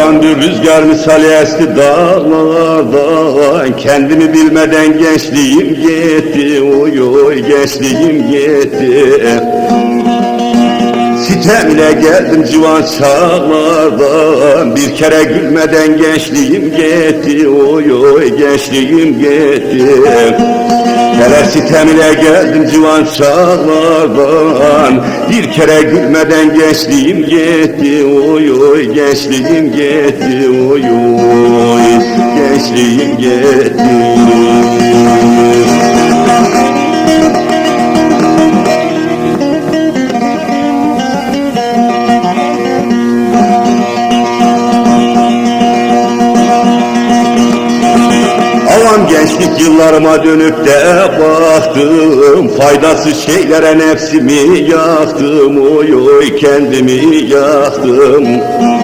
Bir rüzgar misali esti dağlardan Kendimi bilmeden gençliğim gitti Oy oy gençliğim gitti Sitemle geldim civan çağlardan Bir kere gülmeden gençliğim gitti Oy oy gençliğim gitti Hele sitemle geldim civan çağlardan? Bir kere gülmeden gençliğim gitti Oy oy. Gençliğim gitti Oy oy. Gençliğim gitti gençlik yıllarıma dönüp de baktım Faydasız şeylere nefsimi yaktım Oy oy kendimi yaktım